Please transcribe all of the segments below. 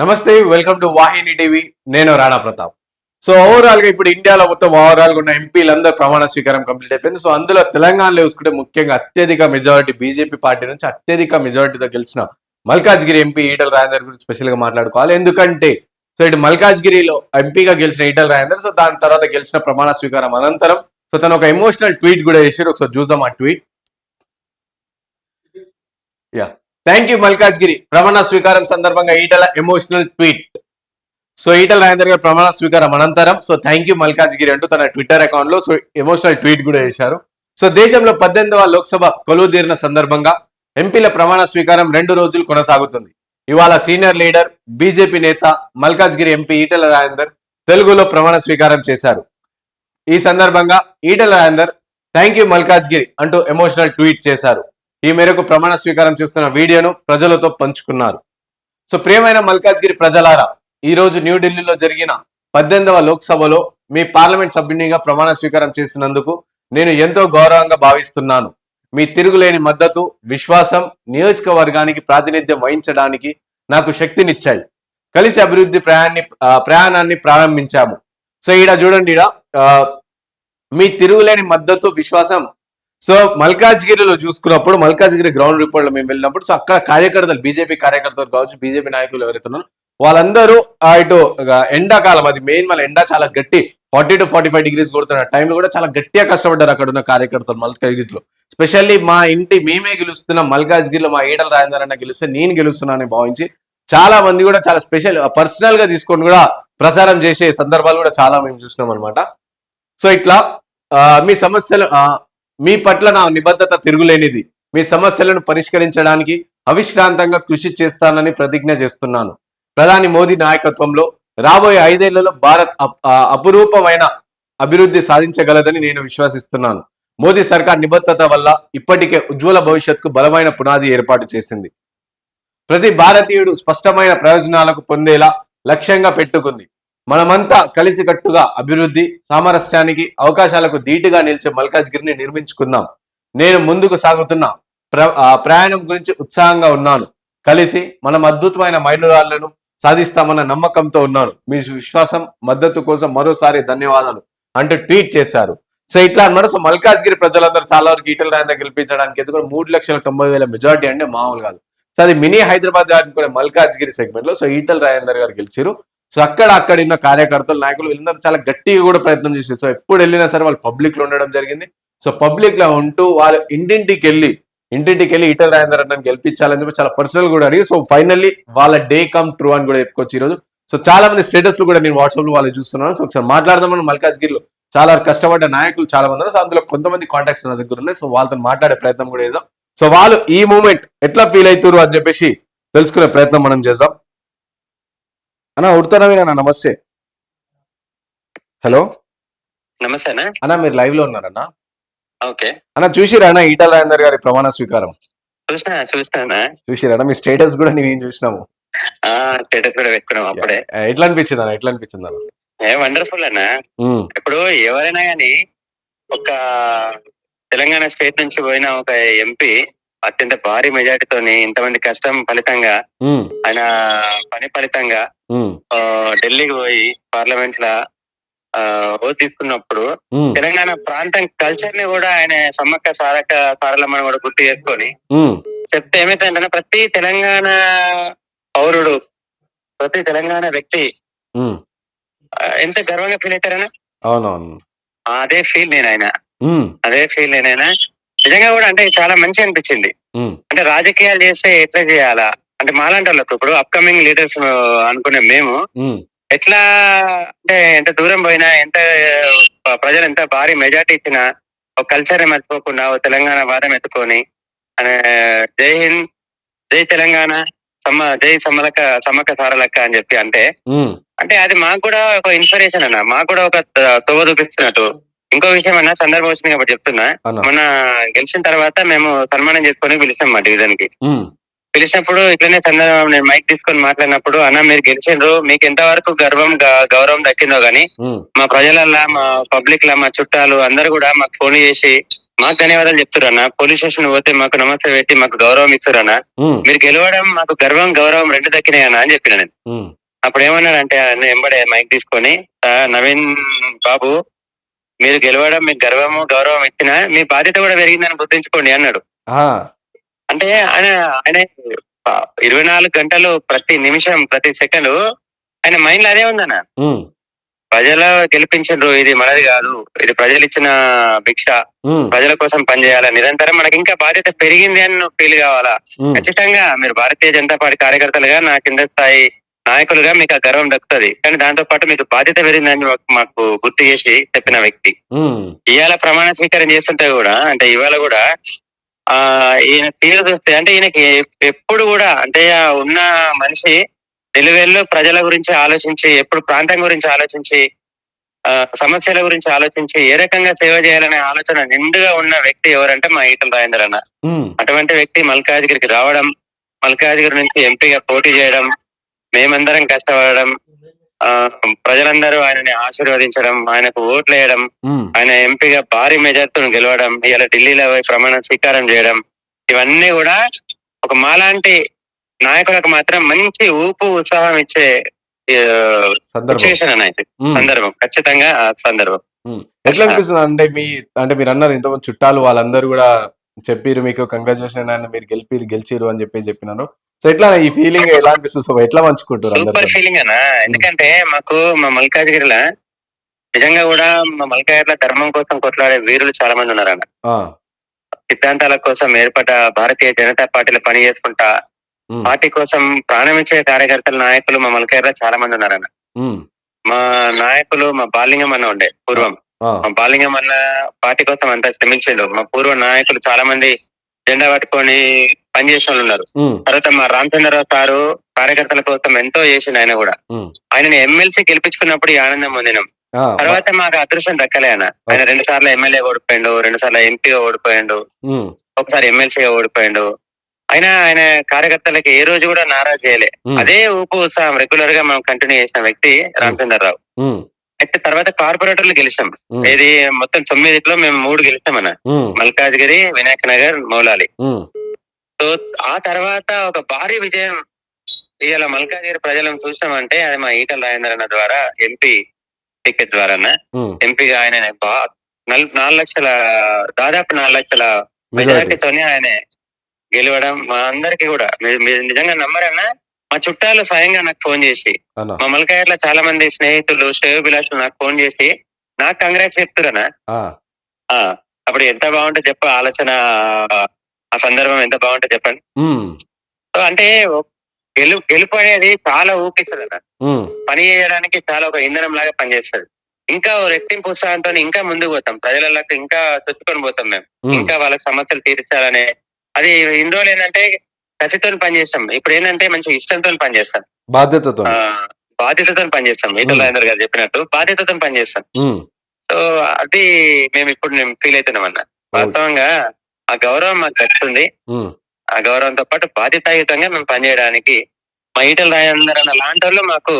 నమస్తే welcome to Vahini TV. నేను Rana Pratap. So ఓవరాల్గా ఇప్పుడు ఇండియాలో మొత్తం ఓవరాల్గా ఉన్న ఎంపీలందరూ ప్రమాణ స్వీకారం కంప్లీట్ అయిపోయింది. సో అందులో తెలంగాణలో చూసుకుంటే ముఖ్యంగా అత్యధిక మెజారిటీ బీజేపీ పార్టీ నుంచి అత్యధిక మెజారిటీతో గెలిచిన మల్కాజ్గిరి ఎంపీ ఈటల రాజేందర్ గురించి స్పెషల్గా మాట్లాడుకోవాలి. ఎందుకంటే సో ఇటు మల్కాజ్గిరిలో ఎంపీగా గెలిచిన ఈటల రాజేందర్ సో దాని తర్వాత గెలిచిన ప్రమాణ స్వీకారం అనంతరం సో తను ఒక ఎమోషనల్ ట్వీట్ కూడా చేశారు. ఒకసారి చూసాం ఆ tweet yeah thank you Malkajgiri ప్రమాణ స్వీకారం సందర్భంగా Etela emotional tweet so Etela Rajender గారు ప్రమాణ స్వీకారం అనంతరం. సో థ్యాంక్ యూ మల్కాజ్గిరి అంటూ తన ట్విట్టర్ అకౌంట్లో సో ఎమోషనల్ ట్వీట్ కూడా చేశారు సో దేశంలో పద్దెనిమిదవ లోక్సభ కొలువు తీరిన సందర్భంగా ఎంపీల ప్రమాణ స్వీకారం రెండు రోజులు కొనసాగుతుంది. ఇవాళ సీనియర్ లీడర్ బీజేపీ నేత మల్కాజ్గిరి ఎంపీ ఈటల రాజేందర్ తెలుగులో ప్రమాణ స్వీకారం చేశారు. ఈ సందర్భంగా ఈటల రాజేందర్ థ్యాంక్ యూ మల్కాజ్గిరి అంటూ ఎమోషనల్ ట్వీట్ చేశారు. ఈ మేరకు ప్రమాణ స్వీకారం చేస్తున్న వీడియోను ప్రజలతో పంచుకున్నారు. సో ప్రియమైన మల్కాజ్గిరి ప్రజలారా ఈ రోజు న్యూఢిల్లీలో జరిగిన పద్దెనిమిదవ లోక్సభలో మీ పార్లమెంట్ సభ్యునిగా ప్రమాణ స్వీకారం చేసినందుకు నేను ఎంతో గౌరవంగా భావిస్తున్నాను. మీ తిరుగులేని మద్దతు విశ్వాసం నియోజకవర్గానికి ప్రాతినిధ్యం వహించడానికి నాకు శక్తినిచ్చాయి. కలిసి అభివృద్ధి ప్రయాణాన్ని ప్రయాణాన్ని ప్రారంభించాము. సో ఈడ చూడండి ఈడ మీ తిరుగులేని మద్దతు విశ్వాసం సో మల్కాజ్గిరిలో చూసుకున్నప్పుడు మల్కాజ్గిరి గ్రౌండ్ రిపోర్ట్లో మేము వెళ్ళినప్పుడు సో అక్కడ కార్యకర్తలు బీజేపీ కార్యకర్తలు కావచ్చు బీజేపీ నాయకులు ఎవరైతే ఉన్నారో వాళ్ళందరూ ఇటు ఎండాకాలం అది మెయిన్ మన ఎండ చాలా గట్టి forty two forty five degrees కొడుతున్న టైంలో కూడా చాలా గట్టిగా కష్టపడ్డారు అక్కడ ఉన్న కార్యకర్తలు మల్కాజ్గిరిలో. స్పెషల్లీ మా ఇంటి మేమే గెలుస్తున్నాం మల్కాజ్గిరిలో మా ఈడల రాజేందర్ అన్న గెలిస్తే నేను గెలుస్తున్నానని భావించి చాలా మంది కూడా చాలా స్పెషల్ పర్సనల్గా తీసుకొని కూడా ప్రచారం చేసే సందర్భాలు కూడా చాలా మేము చూసినాం అనమాట సో ఇట్లా మీ సమస్యలు మీ పట్ల నా నిబద్ధత తిరుగులేనిది. మీ సమస్యలను పరిష్కరించడానికి అవిశ్రాంతంగా కృషి చేస్తానని ప్రతిజ్ఞ చేస్తున్నాను. ప్రధాని మోదీ నాయకత్వంలో రాబోయే ఐదేళ్ళలో భారత్ అప్- ఆ, అపురూపమైన అభివృద్ధి సాధించగలదని నేను విశ్వసిస్తున్నాను. మోదీ సర్కార్ నిబద్ధత వల్ల ఇప్పటికే ఉజ్వల భవిష్యత్కు బలమైన పునాది ఏర్పాటు చేసింది. ప్రతి భారతీయుడు స్పష్టమైన ప్రయోజనాలకు పొందేలా లక్ష్యంగా పెట్టుకుంది. మనమంతా కలిసికట్టుగా అభివృద్ధి సామరస్యానికి అవకాశాలకు ధీటుగా నిలిచే మల్కాజ్గిరిని నిర్మించుకుందాం. నేను ముందుకు సాగుతున్న ప్ర ఆ ప్రయాణం గురించి ఉత్సాహంగా ఉన్నాను. కలిసి మనం అద్భుతమైన మైలురాళ్ళను సాధిస్తామన్న నమ్మకంతో ఉన్నాను. మీ విశ్వాసం మద్దతు కోసం మరోసారి ధన్యవాదాలు అంటూ ట్వీట్ చేశారు. సో ఇట్లా అన్నమాట. సో మల్కాజ్గిరి ప్రజలందరూ చాలా వరకు ఈటల రాజేందర్ గెలిపించడానికి ఎందుకంటే మూడు లక్షల తొంభై వేల మెజారిటీ అంటే మామూలు కాదు. సో అది మినీ హైదరాబాద్ అనుకునే మల్కాజ్గిరి సెగ్మెంట్లో సో ఈటల రాజేందర్ గారు గెలిచారు. సో అక్కడ అక్కడ ఉన్న కార్యకర్తలు నాయకులు వీళ్ళందరూ చాలా గట్టిగా కూడా ప్రయత్నం చేశారు. సో ఎప్పుడు వెళ్ళినా సరే వాళ్ళు పబ్లిక్లో ఉండడం జరిగింది. సో పబ్లిక్లో ఉంటూ వాళ్ళు ఇంటింటికి వెళ్ళి ఇంటింటికి వెళ్ళి ఈటల రాజేందర్ అన్నని గెలిపించాలని చెప్పి చాలా పర్సనల్ కూడా అడిగి సో ఫైనల్లీ వాళ్ళ డే కమ్ ట్రూ అని కూడా చెప్పుకోవచ్చు ఈ రోజు సో చాలా మంది స్టేటస్ కూడా నేను వాట్సాప్లో వాళ్ళు చూస్తున్నాను. సో ఒకసారి మాట్లాడదామని మల్కాజ్గిరిలో చాలా కష్టపడ్డ నాయకులు చాలా మంది సో అందులో కొంతమంది కాంటాక్ట్స్ నా దగ్గర ఉన్నాయి. సో వాళ్ళతో మాట్లాడే ప్రయత్నం కూడా చేద్దాం. సో వాళ్ళు ఈ మూమెంట్ ఎట్లా ఫీల్ అవుతారు అని చెప్పేసి తెలుసుకునే ప్రయత్నం మనం చేద్దాం. అన్న ఉడతానవి అన్న నమస్తే. హలో? నమస్తే అన్న. అన్న మీరు లైవ్లో ఉన్నారన్న? ఓకే. అన్న చూసిరా అన్న ఈటల రాజేందర్ గారి ప్రమాణ స్వీకారం? చూసినా చూసినా చూసిరా మీ స్టేటస్ కూడా మేము చూసినాము ఆ స్టేటస్ కూడా పెట్టుకున్నాం అప్పుడే. ఎట్లా అనిపించింది అన్న ఎట్లా అనిపించింది అన్న? ఏ వండర్ఫుల్ అన్న. ఇప్పుడు ఎవరైనా గాని ఒక తెలంగాణ స్టేట్ నుంచి పోయిన ఒక ఎంపీ అత్యంత భారీ మెజార్టీతోని ఇంతమంది కష్టం ఫలితంగా ఆయన పని ఫలితంగా ఢిల్లీకి పోయి పార్లమెంట్ లా ఓటు తీసుకున్నప్పుడు తెలంగాణ ప్రాంతం కల్చర్ని కూడా ఆయన సమ్మక్క సారక సారలమ్మని కూడా గుర్తు చేసుకొని చెప్తే ఏమైతుందంటే ప్రతి తెలంగాణ పౌరుడు ప్రతి తెలంగాణ వ్యక్తి ఎంత గర్వంగా ఫీల్ అవుతారనా అవునవును. అదే ఫీల్ నేను ఆయన. ఉమ్, అదే ఫీల్ నేను ఆయన. నిజంగా కూడా అంటే చాలా మంచి అనిపించింది. అంటే రాజకీయాలు చేస్తే ఎట్లా చేయాలా? అంటే మాలాంటి వాళ్ళకు ఇప్పుడు అప్కమింగ్ లీడర్స్ అనుకునే మేము ఎట్లా అంటే ఎంత దూరం పోయినా ఎంత ప్రజలు ఎంత భారీ మెజార్టీ ఇచ్చినా ఒక కల్చర్ మర్చిపోకుండా ఒక తెలంగాణ వాదం ఎత్తుకొని అనే జై హింద్ జై తెలంగాణ సమ్మ జై సమ్మలక సమ్మక్క సారలక్క అని చెప్పి అంటే అంటే అది మాకు కూడా ఒక ఇన్స్పిరేషన్ అన్న. మాకు కూడా ఒక తోవ చూపిస్తున్నట్టు. ఇంకో విషయం అన్న సందర్భం వచ్చింది కాబట్టి చెప్తున్నా. మొన్న గెలిచిన తర్వాత మేము సన్మానం చేసుకొని పిలిచాం మా డివిజన్కి పిలిచినప్పుడు ఇట్లనే సందర్భం నేను మైక్ తీసుకొని మాట్లాడినప్పుడు అన్న మీరు గెలిచిండ్రు మీకు ఎంతవరకు గర్వం గ- గౌరవం దక్కిందో గానీ మా ప్రజలల్లా మా పబ్లిక్ లా మా చుట్టాలు అందరు కూడా మాకు ఫోన్ చేసి మాకు ధన్యవాదాలు చెప్తున్నా పోలీస్ స్టేషన్ పోతే మాకు నమస్తే పెట్టి మాకు గౌరవం ఇస్తున్నా ఉమ్, మీరు గెలవడం మాకు గర్వం గౌరవం రెండు దక్కినాయన్నా అని చెప్పిన నేను. అప్పుడు ఏమన్నాడంటే ఆయన ఎంబడే మైక్ తీసుకొని "ఆ, నవీన్ బాబు మీరు గెలవడం మీకు గర్వము గౌరవం ఇచ్చిన మీ బాధ్యత కూడా పెరిగిందని గుర్తుంచుకోండి అన్నాడు. అంటే ఆయన ఆయన ఇరవై నాలుగు గంటలు ప్రతి నిమిషం ప్రతి సెకండ్ ఆయన మైండ్లో అదే ఉందన్న. ప్రజలు గెలిపించరు ఇది మనది కాదు ఇది ప్రజలు ఇచ్చిన భిక్ష. ప్రజల కోసం పనిచేయాలా? నిరంతరం మనకి ఇంకా బాధ్యత పెరిగింది అని ఫీల్ కావాలా? ఖచ్చితంగా మీరు భారతీయ జనతా పార్టీ కార్యకర్తలుగా నా కింద స్థాయి నాయకులుగా మీకు ఆ గర్వం దక్కుతుంది. కానీ దాంతో పాటు మీకు బాధ్యత పెరిగిందని మాకు- గుర్తు చేసి చెప్పిన వ్యక్తి. ఇవాళ ప్రమాణ స్వీకారం చేస్తుంటే కూడా అంటే ఇవాళ కూడా ఆ ఈయన తీరు చూస్తే అంటే ఈయనకి ఎప్పుడు కూడా అంటే ఉన్న మనిషి నిలువెల్లు ప్రజల గురించి ఆలోచించి ఎప్పుడు ప్రాంతం గురించి ఆలోచించి సమస్యల గురించి ఆలోచించి ఏ రకంగా సేవ చేయాలనే ఆలోచన నిండుగా ఉన్న వ్యక్తి ఎవరంటే మా ఈటల రాజేందర్ అన్న అటువంటి వ్యక్తి మల్కాజ్గిరికి రావడం మల్కాజ్గిరి నుంచి ఎంపీగా పోటీ చేయడం మేమందరం కష్టపడడం ప్రజలందరూ ఆయనని ఆశీర్వదించడం ఆయనకు ఓట్లు వేయడం ఆయన ఎంపీగా భారీ మెజార్టీతో గెలవడం ఇలా ఢిల్లీలో పోయి ప్రమాణ స్వీకారం చేయడం ఇవన్నీ కూడా ఒక మాలాంటి నాయకులకు మాత్రం మంచి ఊపు ఉత్సాహం ఇచ్చే సందర్భం. సిచ్యువేషన్ సందర్భం. ఖచ్చితంగా సందర్భం. ఎట్లా అనిపిస్తుంది? అంటే మీ అంటే మీరు అన్నారు ఇంతమంది చుట్టాలు వాళ్ళందరూ కూడా చెప్పిరు మీకు కంగ్రాచులేషన్ అని మీరు గెలిపి గెలిచిరు అని చెప్పి చెప్పినారు. సో ఎట్లా ఈ ఫీలింగ్ ఎలా అనిపిస్తుంది? సో ఎట్లా పంచుకుంటారు సూపర్ ఫీలింగ్ అన్న ఎందుకంటే మాకు మా మల్కాజ్గిరిలో నిజంగా కూడా మా మల్కాజ్గిరిలో ధర్మం కోసం కొట్లాడే వీరులు చాలా మంది ఉన్నారన్న సిద్ధాంతాల కోసం ఏర్పడ్డ భారతీయ జనతా పార్టీలో పని చేసుకుంటా పార్టీ కోసం ప్రాణమిచ్చే కార్యకర్తల నాయకులు మా మల్కాజ్గిరిలో చాలా మంది ఉన్నారన్న మా నాయకులు మా బాలింగం అన్న ఉండే పూర్వం. మా బాలింగం అన్న పార్టీ కోసం అంతా శ్రమించిండు. మా పూర్వ నాయకులు చాలా మంది జెండా పట్టుకొని పనిచేసిన వాళ్ళు ఉన్నారు తర్వాత మా రామచంద్రరావు సారు కార్యకర్తల కోసం ఎంతో చేసిండు ఆయన కూడా. ఉమ్, ఆయనని ఎమ్మెల్సీ గెలిపించుకున్నప్పుడు ఈ ఆనందం పొందినాం. తర్వాత మాకు అదృష్టం దక్కలే ఆయన ఆయన రెండు సార్లు ఎమ్మెల్యే ఓడిపోయిండు రెండు సార్లు ఎంపీగా ఓడిపోయిండు ఒకసారి ఎమ్మెల్సీగా ఓడిపోయిండు. అయినా ఆయన కార్యకర్తలకి ఏ రోజు కూడా నారాజ్ చేయలే. అదే ఊపు ఉత్సాహం రెగ్యులర్గా మనం కంటిన్యూ చేసిన వ్యక్తి రామచంద్రరావు. అయితే తర్వాత కార్పొరేటర్లు గెలిచాం. ఏది మొత్తం తొమ్మిదిలో మేము మూడు గెలిచాం అన్న. ఉమ్, మల్కాజ్గిరి వినాయక్ నగర్ మౌలాలి. సో ఆ తర్వాత ఒక భారీ విజయం ఇవాళ మల్కాజ్గిరి ప్రజలను చూసామంటే అది మా ఈటల రాజేంద్ర అన్న ద్వారా ఎంపీ టికెట్ ద్వారా ఎంపీగా ఆయన నాలుగు లక్షల దాదాపు నాలుగు లక్షల మెజారిటీ. మెజార్టీతోనే ఆయన గెలవడం మా అందరికి కూడా. మీరు నిజంగా నమ్మరన్నా? మా చుట్టాలు స్వయంగా నాకు ఫోన్ చేసి మా మల్కాయర్లో చాలా మంది స్నేహితులు శ్రేయోభిలాషులు నాకు ఫోన్ చేసి నాకు కంగ్రాట్స్ చెప్తున్నా అప్పుడు ఎంత బాగుంటుంది చెప్ప ఆలోచన ఆ సందర్భం ఎంత బాగుంటుంది చెప్పండి. సో అంటే ఒక గెలు గెలుపు అనేది చాలా ఊపిస్తుంది అన్న పని చేయడానికి చాలా ఒక ఇంధనం లాగా పనిచేస్తుంది. ఇంకా రెట్టింపు ఉత్సాహంతో ఇంకా ముందుకు పోతాం. ప్రజలకు ఇంకా చొచ్చుకొని పోతాం మేము. ఇంకా వాళ్ళ సమస్యలు తీర్చాలనే అది ఇన్ని రోజులు ఏంటంటే కసితో పనిచేస్తాం. ఇప్పుడు ఏంటంటే మంచి ఇష్టంతో పనిచేస్తాం. బాధ్యతతో. బాధ్యతతో పనిచేస్తాం. రాజేందర్ గారు చెప్పినట్టు బాధ్యతతో పనిచేస్తాం. సో అది మేము ఇప్పుడు మేము ఫీల్ అవుతున్నాం అన్న. వాస్తవంగా ఆ గౌరవం మాకు దక్కుతుంది ఆ గౌరవంతో పాటు బాధ్యతాయుతంగా మేము పనిచేయడానికి మా ఈటల రాజేందర్ అన్న లాంటి వాళ్ళు మాకు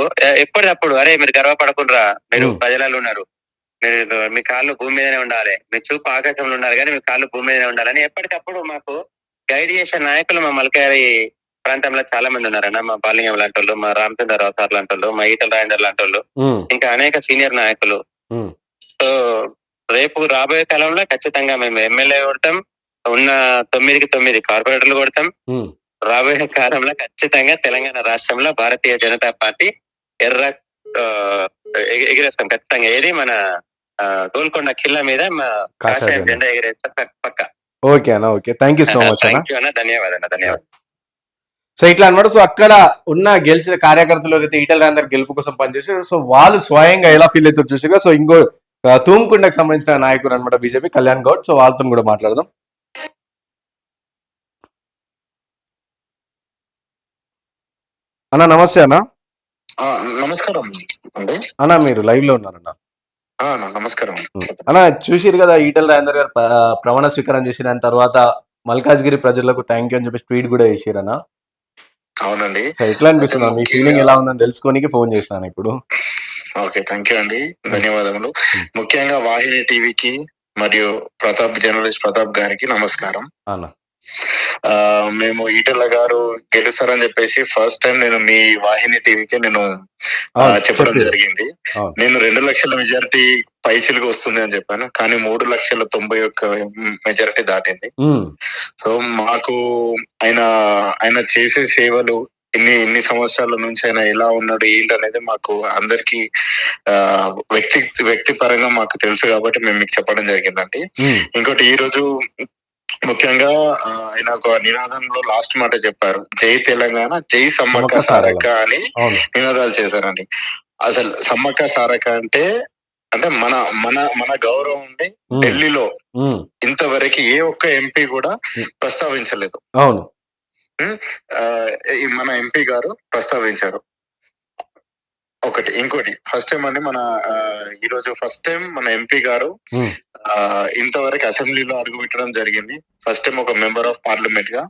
ఎప్పటికప్పుడు అరే మీరు గర్వపడకుండా మీరు. ప్రజలలో ఉన్నారు. మీరు మీ కాళ్ళు భూమి మీదనే ఉండాలి. మీ చూపు ఆకాశంలో ఉండాలి కానీ మీ కాళ్ళు భూమి మీదనే ఉండాలని ఎప్పటికప్పుడు మాకు గైడ్ చేసే నాయకులు మా మలకారి ప్రాంతంలో చాలా మంది ఉన్నారన్న. మా బాలింగం లాంటి వాళ్ళు మా రామచంద్రరావు సార్ లాంటి వాళ్ళు మా ఈటల రాజేందర్ లాంటి వాళ్ళు. ఇంకా అనేక సీనియర్ నాయకులు. సో రేపు రాబోయే కాలంలో ఖచ్చితంగా మేము ఎమ్మెల్యే కొడతాం ఉన్న తొమ్మిదికి తొమ్మిది కార్పొరేటర్లు కొడతాం. రాబోయే కాలంలో ఖచ్చితంగా తెలంగాణ రాష్ట్రంలో భారతీయ జనతా పార్టీ ఎర్ర ఎగిరేస్తాం ఖచ్చితంగా. ఏది మన గోల్కొండ కిల్ల మీద కాషాయ జెండా. ఎగిరేస్తాం పక్క- ఓకే అన్న okay. Thank you so much అన్న. ధన్యవాదాలు ధన్యవాదాలు. సో ఇట్లా అనమాట సో అక్కడ ఉన్న గెలిచిన కార్యకర్తలు ఎవరైతే ఈటల రాజేందర్ గెలుపు కోసం పనిచేసారు సో వాళ్ళు స్వయంగా ఎలా ఫీల్ అవుతారు చూసారు సో ఇంకో తూముకుండకు సంబంధించిన నాయకుడు అనమాట బీజేపీ కళ్యాణ్ గౌడ్. సో వాళ్ళతో కూడా మాట్లాడదాం. అన్న నమస్తే అన్న. నమస్కారం అన్న మీరు లైవ్లో ఉన్నారన్న. నమస్కారం. అన్న చూసిరు కదా ఈటల రాజేందర్ గారు ప్రమాణ స్వీకారం చేసిన తర్వాత మల్కాజ్గిరి ప్రజలకు థ్యాంక్ యూ అని చెప్పి ట్వీట్ కూడా చేసిరు అన్న. అవునండి. ఎట్లా అనిపిస్తుంది? మీ ఫీలింగ్ ఎలా ఉందని తెలుసుకోనికి ఫోన్ చేసినాను ఇప్పుడు. ఓకే థ్యాంక్ యూ అండి. ధన్యవాదములు. ముఖ్యంగా వాహిని టీవీకి మరియు ప్రతాప్ జర్నలిస్ట్ ప్రతాప్ గారికి నమస్కారం. అన్న. మేము ఈటెల గారు గెలుస్తారని చెప్పేసి ఫస్ట్ టైం నేను మీ వాహిని టీవీకి నేను చెప్పడం. జరిగింది. నేను రెండు లక్షల మెజారిటీ పైచిలుగు వస్తుంది అని చెప్పాను కానీ మూడు లక్షల తొంభై ఒక్క మెజారిటీ దాటింది. సో మాకు ఆయన ఆయన చేసే సేవలు ఇన్ని ఇన్ని సంవత్సరాల నుంచి ఆయన ఎలా ఉన్నాడు ఏంటి అనేది మాకు అందరికి ఆ వ్యక్తి వ్యక్తి పరంగా మాకు తెలుసు కాబట్టి మేము మీకు చెప్పడం జరిగిందండి. ఇంకోటి ఈ రోజు ముఖ్యంగా ఆయన ఒక నినాదంలో లాస్ట్ మాట చెప్పారు. జై తెలంగాణ జై సమ్మక్క సారక్క. అని నినాదాలు చేశారండి. అసలు సమ్మక్క సారక్క అంటే అంటే మన మన మన గౌరవం ఉండి ఢిల్లీలో ఇంతవరకు ఏ ఒక్క ఎంపీ కూడా. ప్రస్తావించలేదు. అవును. మన ఎంపీ గారు ప్రస్తావించారు. ఒకటి ఇంకోటి. ఫస్ట్ టైం అండి మన ఈ రోజు ఫస్ట్ టైం మన ఎంపీ గారు ఇంతవరకు అసెంబ్లీలో అడుగు పెట్టడం జరిగింది. ఫస్ట్ టైం ఒక మెంబర్ ఆఫ్ పార్లమెంట్గా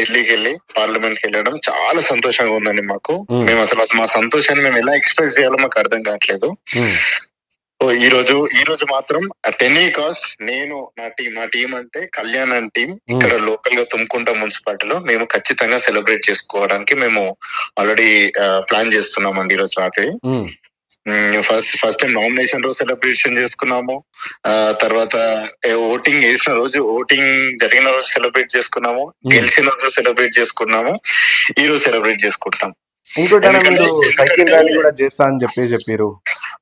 ఢిల్లీకి వెళ్ళి పార్లమెంట్కి వెళ్ళడం చాలా సంతోషంగా ఉందండి మాకు. మేము. అసలు అసలు మా సంతోషాన్ని మేము ఎలా ఎక్స్ప్రెస్ చేయాలో మాకు అర్థం కావట్లేదు. ఈ రోజు ఈ రోజు మాత్రం టెనీ కాస్ట్ నేను నా టీం నా టీం అంటే కళ్యాణ్ అండ్ టీం. ఇక్కడ లోకల్గా తుమ్కుంట మున్సిపాలిటీలో మేము ఖచ్చితంగా సెలబ్రేట్ చేసుకోవడానికి మేము ఆల్రెడీ ప్లాన్ చేస్తున్నామండి ఈ రోజు రాత్రి. ఫస్ట్ ఫస్ట్ టైం నామినేషన్ రోజు సెలబ్రేషన్ చేసుకున్నాము. తర్వాత ఓటింగ్ వేసిన రోజు ఓటింగ్ జరిగిన రోజు సెలబ్రేట్ చేసుకున్నాము. గెలిచిన రోజు సెలబ్రేట్ చేసుకున్నాము. ఈ రోజు సెలబ్రేట్ చేసుకుంటాం ఇంకోటి సైకిల్ ర్యాలీ కూడా చేస్తా అని చెప్పి చెప్పారు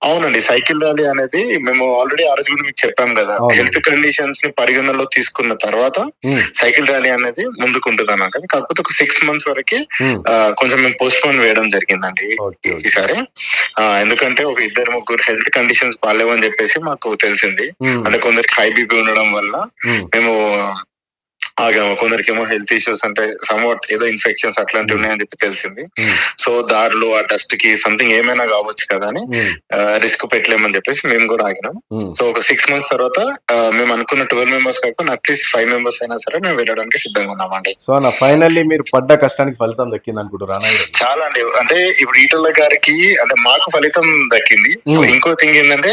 అవునండి సైకిల్ ర్యాలీ అనేది మేము ఆల్రెడీ ఆ రోజు మీకు చెప్పాం కదా. హెల్త్ కండిషన్స్ని పరిగణనలో తీసుకున్న తర్వాత సైకిల్ ర్యాలీ అనేది ముందుకు ఉంటుంది అన్నమాట కాకపోతే ఒక సిక్స్ మంత్స్ వరకు కొంచెం మేము పోస్ట్ పోన్ వేయడం జరిగిందండి ఈసారి. ఎందుకంటే ఒక ఇద్దరు ముగ్గురు హెల్త్ కండిషన్స్ బాగాలేవని చెప్పేసి మాకు తెలిసింది. అంటే కొందరికి హై బీపీ ఉండడం వల్ల మేము ఆగాము కొందరికి ఏమో హెల్త్ ఇష్యూస్ అంటే సమ్వాట్ ఏదో ఇన్ఫెక్షన్స్ అట్లాంటివి ఉన్నాయని చెప్పి తెలిసింది. ఉమ్, సో దారిలో ఆ డస్ట్కి సంథింగ్ ఏమైనా కావచ్చు కదా అని రిస్క్ పెట్టలేమని చెప్పేసి మేము కూడా ఆగినాం. సో ఒక సిక్స్ మంత్స్ తర్వాత మేము అనుకున్న ట్వెల్వ్ మెంబర్స్ కాకుండా అట్లీస్ట్ ఫైవ్ మెంబర్స్ అయినా సరే మేము వెళ్ళడానికి సిద్ధంగా ఉన్నామండి సో నా ఫైనల్లీ మీరు పడ్డ కష్టానికి ఫలితం దక్కింది అనుకుంటారు చాలా అండి. అంటే ఇప్పుడు ఈటల గారికి అంటే మాకు ఫలితం దక్కింది. So Hmm. ఇంకో థింగ్ ఏంటంటే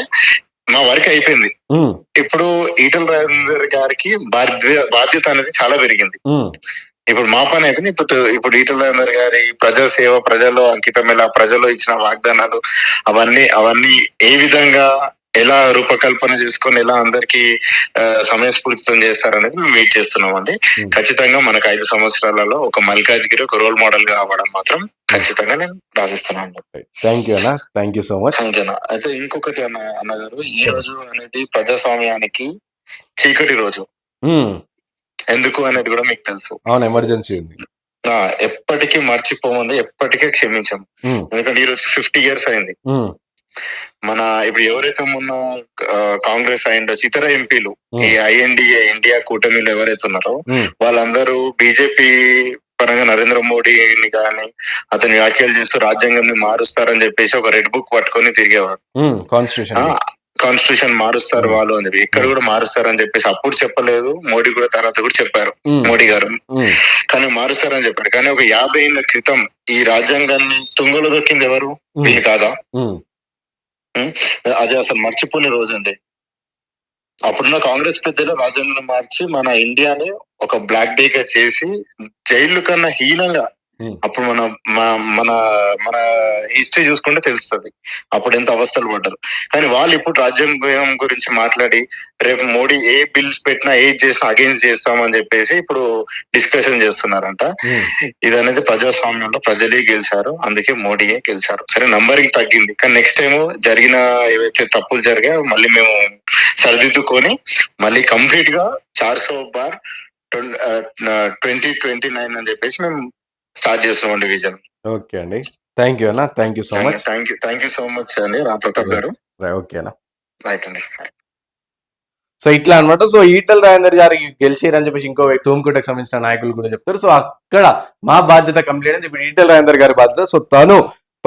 మా వర్క్ అయిపోయింది. ఇప్పుడు ఈటల రాజేందర్ గారికి బాధ్య బాధ్యత అనేది చాలా పెరిగింది. ఇప్పుడు మా పని అయిపోయింది. ఇప్పుడు ఇప్పుడు ఈటల రాజేందర్ గారి ప్రజా సేవ ప్రజల్లో అంకితం ఎలా ప్రజల్లో ఇచ్చిన వాగ్దానాలు అవన్నీ అవన్నీ ఏ విధంగా ఎలా రూపకల్పన చేసుకొని ఎలా అందరికి సమయస్ఫూర్తితం చేస్తారనేది మేము వెయిట్ చేస్తున్నాం అండి. ఖచ్చితంగా మనకు ఐదు సంవత్సరాలలో ఒక మల్కాజ్గిరి ఒక రోల్ మోడల్గా అవ్వడం మాత్రం ఖచ్చితంగా నేను రాసిస్తున్నాను థ్యాంక్ యూ అన్న. Thank you so much thank you అన్న. అయితే ఇంకొకటి అన్న అన్నగారు ఈ రోజు అనేది ప్రజాస్వామ్యానికి చీకటి రోజు. ఉమ్, ఎందుకు అనేది కూడా మీకు తెలుసు. అవును ఎమర్జెన్సీ ఉంది. ఎప్పటికీ మర్చిపోమండి ఎప్పటికీ క్షమించాం. ఉమ్, ఎందుకంటే ఈ రోజు ఫిఫ్టీ ఇయర్స్ అయింది. ఉమ్, మన ఇప్పుడు ఎవరైతే మొన్న కాంగ్రెస్ అయిండొచ్చు ఇతర ఎంపీలు ఈ ఐఎన్డిఏ ఇండియా కూటమిలో ఎవరైతే ఉన్నారో వాళ్ళందరూ బీజేపీ పరంగా నరేంద్ర మోడీని కానీ అతని వ్యాఖ్యలు చేస్తూ రాజ్యాంగం మారుస్తారని చెప్పేసి ఒక రెడ్ బుక్ పట్టుకొని తిరిగేవాడు కాన్స్టిట్యూషన్ కాన్స్టిట్యూషన్ మారుస్తారు వాళ్ళు అని చెప్పి. ఇక్కడ కూడా మారుస్తారని చెప్పేసి అప్పుడు చెప్పలేదు. మోడీ కూడా తర్వాత కూడా చెప్పారు. మోడీ గారు. కానీ మారుస్తారని చెప్పాడు కానీ ఒక యాభై ఏళ్ళ క్రితం ఈ రాజ్యాంగాన్ని తుంగలో దొక్కింది ఎవరు? వీళ్ళు కాదా? అది అసలు మర్చిపోని రోజు అండి అప్పుడున్న కాంగ్రెస్ పెద్దలు రాజ్యాంగం మార్చి మన ఇండియాని ఒక బ్లాక్ డే గా చేసి జైలు కన్నా హీనంగా Hmm. అప్పుడు మన మన- మన హిస్టరీ చూసుకుంటే తెలుస్తుంది. అప్పుడు ఎంత అవస్థలు పడ్డారు. కానీ వాళ్ళు ఇప్పుడు రాజ్యాంగం గురించి మాట్లాడి రేపు మోడీ ఏ బిల్స్ పెట్టినా ఏది చేసినా అగేన్స్ట్ చేస్తామని చెప్పేసి ఇప్పుడు డిస్కషన్ చేస్తున్నారంట. ఉమ్, ఇది అనేది ప్రజాస్వామ్యంలో ప్రజలే గెలిచారు అందుకే మోడీయే గెలిచారు. సరే నంబరింగ్ తగ్గింది. కానీ నెక్స్ట్ టైం జరిగిన ఏవైతే తప్పులు జరిగాయో మళ్ళీ మేము సరిదిద్దుకొని మళ్ళీ కంప్లీట్గా చార్ సో బార్ ట్వంటీ ట్వంటీ నైన్ అని చెప్పేసి మేము స్టార్ట్ చేస్తున్నాం డివిజన్. ఓకే అండి. థ్యాంక్ యూ అన్న. Thank you so much. Thank you thank you so much అండి. రామ్ ప్రతాప్ గారు. ఓకే అన్న. రైట్ అండి. సో ఇట్లా అన్నమాట. సో ఈటల రాజేందర్ గారు గెలిచారని చెప్పేసి ఇంకో తూముకుంటకు సంబంధించిన నాయకులు కూడా చెప్తారు. సో అక్కడ మా బాధ్యత కంప్లీట్ అని ఇప్పుడు ఈటల రాజేందర్ గారి బాధ్యత. సో తను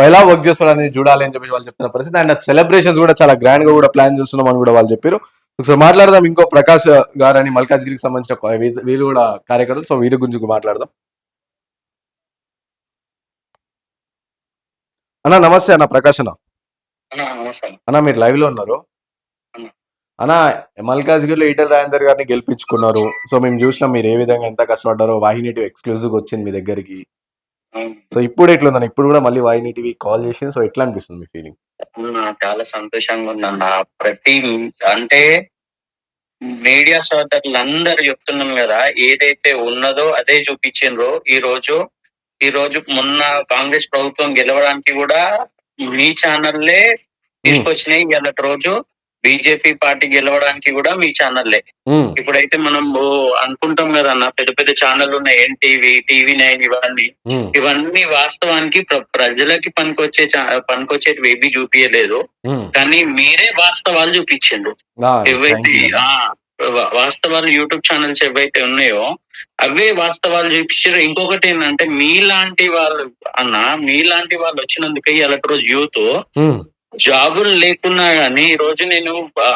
ఎలా వర్క్ చేస్తాడు అనేది చూడాలి అని చెప్పి వాళ్ళు చెప్తున్న పరిస్థితి. అండ్ సెలబ్రేషన్స్ కూడా చాలా గ్రాండ్గా కూడా ప్లాన్ చేస్తున్నాం అని కూడా వాళ్ళు చెప్పారు. ఒకసారి మాట్లాడదాం. ఇంకో ప్రకాష్ గారు అని మల్కాజ్గిరికి సంబంధించిన వీరు కూడా కార్యకర్తలు. సో వీరి గురించి మాట్లాడదాం. అన్న నమస్తే అన్న. ప్రకాష్ అన్న. అన్న మీరు లైవ్లో ఉన్నారు? అన్న. మల్కాజ్గిరిలో ఈటల రాజేందర్ గారిని గెలిపించుకున్నారు. సో మేము చూసినాం మీరు ఏ విధంగా ఎంత కష్టపడ్డారో. వాహిని టీవీ ఎక్స్క్లూజివ్ వచ్చింది మీ దగ్గరికి. సో ఇప్పుడు ఎట్లుందన్న ఇప్పుడు కూడా మళ్ళీ వాహిని టీవీ కాల్ చేసింది సో ఎట్లా అనిపిస్తుంది మీ ఫీలింగ్ చాలా సంతోషంగా ఉందన్న. ప్రతి అంటే మీడియా సోదరులు అందరు చెప్తున్నాం కదా ఏదైతే ఉన్నదో అదే చూపించిండ్రో. ఈ రోజు ఈ రోజు మొన్న కాంగ్రెస్ ప్రభుత్వం గెలవడానికి కూడా మీ ఛానల్లే తీసుకొచ్చినాయి ఇవాళ రోజు. బీజేపీ పార్టీ గెలవడానికి కూడా మీ ఛానల్లే ఇప్పుడైతే మనం అనుకుంటాం కదా అన్న పెద్ద పెద్ద ఛానల్ ఉన్నాయి ఎన్టీవీ టీవీ నైన్ ఇవన్నీ. ఇవన్నీ వాస్తవానికి ప్ర- ప్రజలకి పనికొచ్చే పనికొచ్చేటివి ఏవి చూపించలేదు కానీ మీరే వాస్తవాలు ఆ, వా- వాస్తవాలు యూట్యూబ్ ఛానల్స్ ఏవైతే ఉన్నాయో అవే వాస్తవాలు చూపించారు ఇంకొకటి ఏంటంటే మీలాంటి వాళ్ళు అన్న మీలాంటి వాళ్ళు వచ్చినందుకే ఇవాళ రోజు యూత్ జాబులు లేకున్నా గానీ ఈ రోజు నేను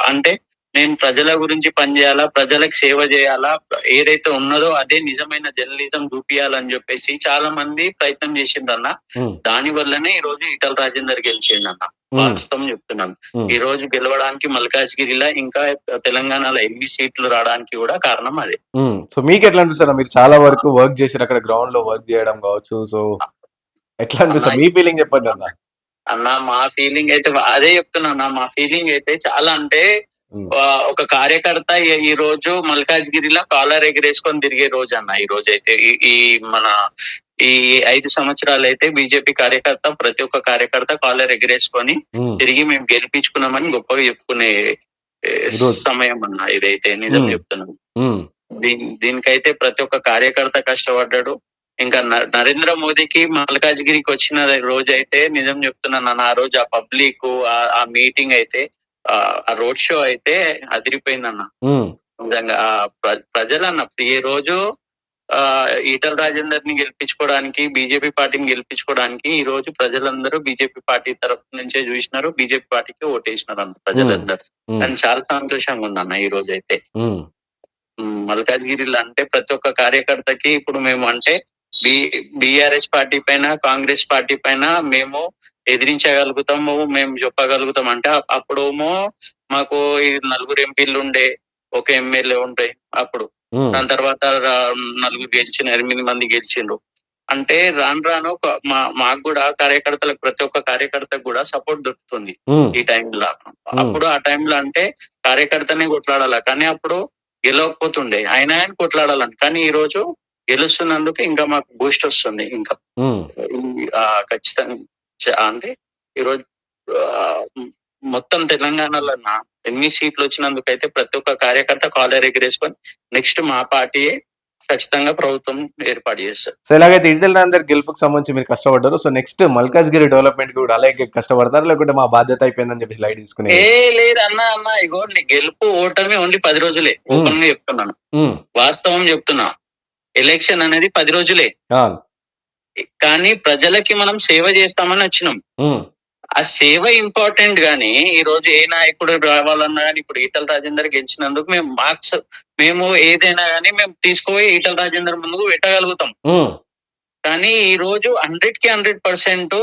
అంటే నేను ప్రజల గురించి పనిచేయాలా ప్రజలకు సేవ చేయాలా ఏదైతే ఉన్నదో అదే నిజమైన జర్నలిజం చూపియాలని చెప్పేసి చాలా మంది ప్రయత్నం చేసిందన్న దాని వల్లనే ఈ రోజు ఈటల రాజేందర్ గెలిచిందన్న వాస్తవం చెప్తున్నాను ఈ రోజు గెలవడానికి మల్కాజ్గిరిలో ఇంకా తెలంగాణలో ఎన్ని సీట్లు రావడానికి కూడా కారణం అదే. సో మీకు ఎట్లా అనిపిస్తుంది? మీరు చాలా వరకు వర్క్ చేసారు అక్కడ గ్రౌండ్లో వర్క్ చేయడం కావచ్చు. సో ఎట్లా అనిపిస్తుంది? మీ ఫీలింగ్ చెప్పండి అన్న. అన్న మా ఫీలింగ్ అయితే అదే చెప్తున్నా అన్న మా ఫీలింగ్ అయితే చాలా అంటే ఒక కార్యకర్త ఈ- రోజు మల్కాజ్గిరిలో కాలర్ ఎగిరేసుకొని తిరిగే రోజు అన్న ఈ రోజు అయితే ఈ- మన ఈ ఐదు సంవత్సరాలు అయితే బీజేపీ కార్యకర్త ప్రతి ఒక్క కార్యకర్త కాలర్ ఎగిరేసుకొని తిరిగి మేము గెలిపించుకున్నామని గొప్పగా చెప్పుకునే. సమయం అన్న ఇదైతే నిజం. చెప్తున్నాను. దీని దీనికైతే ప్రతి ఒక్క కార్యకర్త కష్టపడ్డాడు. ఇంకా నరేంద్ర మోదీకి మల్కాజ్గిరికి వచ్చిన రోజు అయితే నిజం చెప్తున్నాను అన్న ఆ రోజు ఆ పబ్లిక్ ఆ మీటింగ్ అయితే ఆ రోడ్ షో అయితే అదిరిపోయిందన్న నిజంగా ప్రజలన్న ఈ రోజు ఆ ఈటల రాజేందర్ని గెలిపించుకోవడానికి బీజేపీ పార్టీని గెలిపించుకోవడానికి ఈ రోజు ప్రజలందరూ బీజేపీ పార్టీ తరఫు నుంచే చూసినారు బీజేపీ పార్టీకి ఓటేసినారు అన్న ప్రజలందరూ. కానీ చాలా సంతోషంగా ఉందన్న ఈ రోజు అయితే మల్కాజ్గిరిలో అంటే ప్రతి ఒక్క కార్యకర్తకి ఇప్పుడు మేము అంటే బి బిఆర్ఎస్ పార్టీ పైన కాంగ్రెస్ పార్టీ పైన మేము ఎదిరించగలుగుతాము మేము చెప్పగలుగుతాం. అంటే అప్- అప్పుడేమో మాకు నలుగురు ఎంపీలు ఉండే ఒక ఎమ్మెల్యే ఉండే అప్పుడు. దాని తర్వాత నలుగురు గెలిచిన ఎనిమిది మంది గెలిచిండ్రు. అంటే రాను రాను మా మాకు కూడా కార్యకర్తలకు ప్రతి ఒక్క కార్యకర్తకు కూడా సపోర్ట్ దొరుకుతుంది ఈ టైంలో. అప్పుడు ఆ టైంలో అంటే కార్యకర్తనే కొట్లాడాల? కానీ అప్పుడు గెలవకపోతుండే. ఆయన ఆయన కొట్లాడాలని కానీ ఈ రోజు గెలుస్తున్నందుకు ఇంకా మాకు బూస్ట్ వస్తుంది ఇంకా. ఖచ్చితంగా అంటే ఈరోజు మొత్తం తెలంగాణలో నా ఎన్ని సీట్లు వచ్చినందుకు అయితే ప్రతి ఒక్క కార్యకర్త కాలర్ ఎగిరేసుకొని నెక్స్ట్ మా పార్టీయే ఖచ్చితంగా ప్రభుత్వం ఏర్పాటు చేస్తారు సో ఎలాగైతే ఈటల రాజేందర్ గెలుపుకి సంబంధించి మీరు కష్టపడ్డారు. సో నెక్స్ట్ మల్కాజ్గిరి డెవలప్మెంట్ కూడా అలాగే కష్టపడతారు? లేకుంటే మా బాధ్యత అయిపోయిందని చెప్పేసి లైట్ తీసుకునే ఏ లేదు అన్న అన్న ఇగో గెలుపు ఓటమి ఓన్లీ పది రోజులే. ఓపెన్గా చెప్తున్నాను. వాస్తవం చెప్తున్నా. ఎలక్షన్ అనేది పది రోజులే. కానీ ప్రజలకి మనం సేవ చేస్తామని వచ్చినాం. ఆ సేవ ఇంపార్టెంట్ గానీ ఈ రోజు ఏ నాయకుడు రావాలన్నా కానీ ఇప్పుడు ఈటల రాజేందర్ గెలిచినందుకు మేము మార్క్స్ మేము ఏదైనా కానీ మేము తీసుకుపోయి ఈటల రాజేందర్ ముందుకు పెట్టగలుగుతాం. కానీ ఈ రోజు హండ్రెడ్కి హండ్రెడ్ పర్సెంట్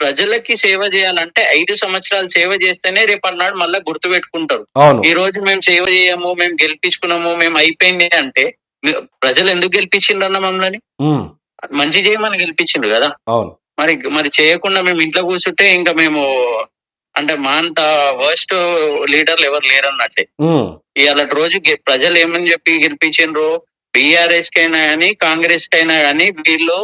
ప్రజలకి సేవ చేయాలంటే ఐదు సంవత్సరాలు సేవ చేస్తేనే రేపటి నాడు మళ్ళీ గుర్తు పెట్టుకుంటారు. ఈ రోజు మేము సేవ చేయము మేము గెలిపించుకున్నాము మేము అయిపోయింది అంటే ప్రజలు ఎందుకు గెలిపించిండ్రన్న మమ్మల్ని? ఉమ్, మంచి చేయమని గెలిపించిండ్రు కదా? మరి మరి చేయకుండా మేము ఇంట్లో కూర్చుంటే ఇంకా మేము అంటే మా అంత వర్స్ట్ లీడర్లు ఎవరు లేరన్నట్టే ఇవాళ రోజు ప్రజలు ఏమని చెప్పి గెలిపించిండ్రు? బీఆర్ఎస్ కైనా గానీ కాంగ్రెస్ కైనా గానీ వీళ్ళు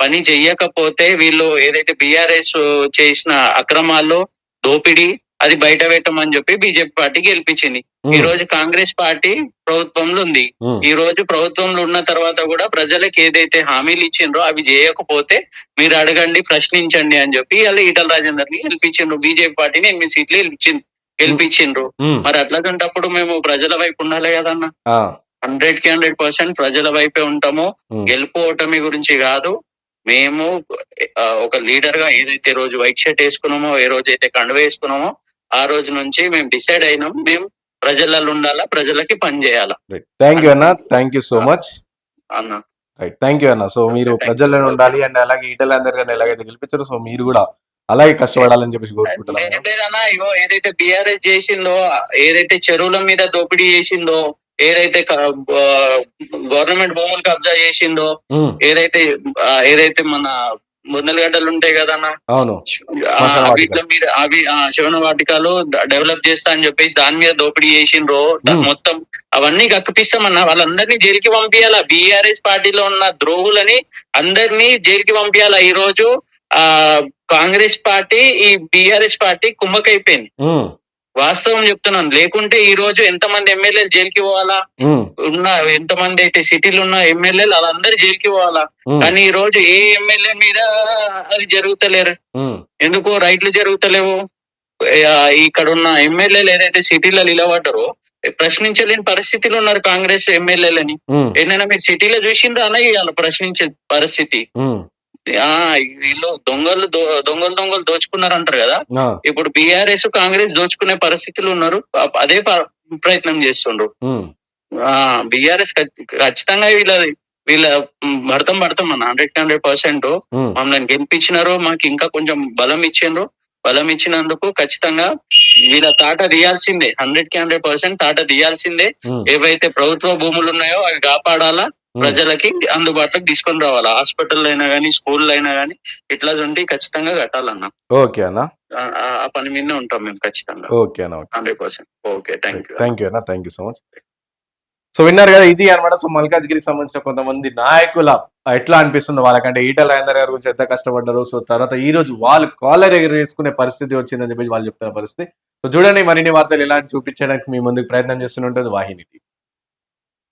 పని చెయ్యకపోతే వీళ్ళు ఏదైతే బీఆర్ఎస్ చేసిన అక్రమాల్లో దోపిడీ అది బయట పెట్టమని చెప్పి బీజేపీ పార్టీ గెలిపించింది. ఈ రోజు కాంగ్రెస్ పార్టీ ప్రభుత్వంలో ఉంది. ఈ రోజు ప్రభుత్వంలో ఉన్న తర్వాత కూడా ప్రజలకు ఏదైతే హామీలు ఇచ్చిండ్రో అవి చేయకపోతే మీరు అడగండి ప్రశ్నించండి అని చెప్పి అలా ఈటల రాజేందర్ని గెలిపించిండ్రు. బీజేపీ పార్టీని ఎనిమిది సీట్లు గెలిపించింది గెలిపించిండ్రు. మరి అట్లాంటప్పుడు మేము ప్రజల వైపు ఉండాలి కదన్న. హండ్రెడ్కి హండ్రెడ్ పర్సెంట్ ప్రజల వైపే ఉంటాము. గెలుపు ఓటమి గురించి కాదు. మేము ఒక లీడర్గా ఏదైతే రోజు వైట్ షర్ట్ వేసుకున్నామో ఏ రోజు అయితే వేసుకున్నామో ఆ రోజు నుంచి మేము డిసైడ్ అయినాం. మేము ప్రజలలో ఉండాలా ప్రజలకి పని చేయాలా. రైట్ థ్యాంక్ యూ అన్న. థ్యాంక్ యూ సో మచ్ అన్న. రైట్ థ్యాంక్ యూ అన్న. సో మీరు ప్రజల్లో ఉండాలి అండ్ అలాగే ఈటల అందరు గారిని ఎలాగైతే గెలిపించారో. సో మీరు కూడా అలాగే కష్టపడాలని చెప్పేసి కోరుకుంటున్నాను. ఏదైతే బిఆర్ఎస్ చేసిందో ఏదైతే చెరువుల మీద దోపిడీ చేసిందో ఏదైతే గవర్నమెంట్ భూములు కబ్జా చేసిందో ఉమ్, ఏదైతే ఏదైతే మన మున్నెలగడ్డలు ఉంటాయి కదన్న? అవును. ఆ, శ్మశాన వాటిక. వీటిలో మీద అవి శివన వాటికలు డెవలప్ చేస్తా అని చెప్పేసి దాని మీద దోపిడీ చేసిండ్రో. మొత్తం అవన్నీ కక్కిపిస్తామన్నా వాళ్ళందరినీ జైలుకి పంపించాలా బీఆర్ఎస్ పార్టీలో ఉన్న ద్రోహులని అందరినీ జైలుకి పంపించాలా ఈ రోజు ఆ కాంగ్రెస్ పార్టీ ఈ బీఆర్ఎస్ పార్టీ కుమ్మకైపోయింది. వాస్తవం చెప్తున్నాను. లేకుంటే ఈ రోజు ఎంతమంది ఎమ్మెల్యేలు జైలుకి పోవాలా? ఉన్న ఎంతమంది అయితే సిటీలు ఉన్న ఎమ్మెల్యేలు వాళ్ళందరూ జైలుకి పోవాలా? కానీ ఈ రోజు ఏ ఎమ్మెల్యే మీద అది జరుగుతలేరు? ఎందుకు రైట్లు జరుగుతలేవు? ఇక్కడ ఉన్న ఎమ్మెల్యేలు ఏదైతే సిటీలో నిలబడ్డారో ప్రశ్నించలేని పరిస్థితిలో ఉన్నారు కాంగ్రెస్ ఎమ్మెల్యేలని. ఏదైనా మీరు సిటీలో చూసిండ్రా అన్న ఇవాళ ప్రశ్నించే పరిస్థితి. వీళ్ళు దొంగలు దొంగలు దొంగలు దోచుకున్నారు అంటారు కదా ఇప్పుడు బీఆర్ఎస్ కాంగ్రెస్ దోచుకునే పరిస్థితులు ఉన్నారు. అదే ప్రయత్నం చేస్తుండ్రు. బీఆర్ఎస్ ఖచ్చితంగా వీళ్ళ వీళ్ళ భర్తం భర్తం అన్న హండ్రెడ్ హండ్రెడ్ పర్సెంట్. మమ్మల్ని గెలిపించినారు మాకు ఇంకా కొంచెం బలం ఇచ్చిండ్రు. బలం ఇచ్చినందుకు ఖచ్చితంగా వీళ్ళ తాట తీయాల్సిందే. హండ్రెడ్కి హండ్రెడ్ పర్సెంట్ తాట తీయాల్సిందే. ఏవైతే ప్రభుత్వ భూములు ఉన్నాయో అవి కాపాడాలా. ప్రజలకి అందుబాటులోకి తీసుకొని రావాలా. హాస్పిటల్ అయినా కానీ స్కూల్ అయినా కానీ ఇట్లా ఉండి ఖచ్చితంగా కట్టాలన్న. ఓకే అన్న. ఆ- పని మీదనే ఉంటాం మేము ఖచ్చితంగా. ఓకే అన్న okay. Hundred percent. Okay thank you. Thank you అన్న thank you so much. So విన్నారు కదా ఇది అన్నమాట సో మల్కాజ్గిరికి సంబంధించిన కొంతమంది నాయకుల ఎట్లా అనిపిస్తుంది వాళ్ళకంటే ఈటల రాజేందర్ గారి గురించి ఎంత కష్టపడ్డారు సో తర్వాత ఈ రోజు వాళ్ళు కాలర్ ఎగరేసుకునే పరిస్థితి వచ్చిందని చెప్పి వాళ్ళు చెప్తున్న పరిస్థితి. సో చూడండి మరిన్ని వార్తలు ఇలాంటి చూపించడానికి మీ ముందుకు ప్రయత్నం చేస్తూనే ఉంటుంది వాహిని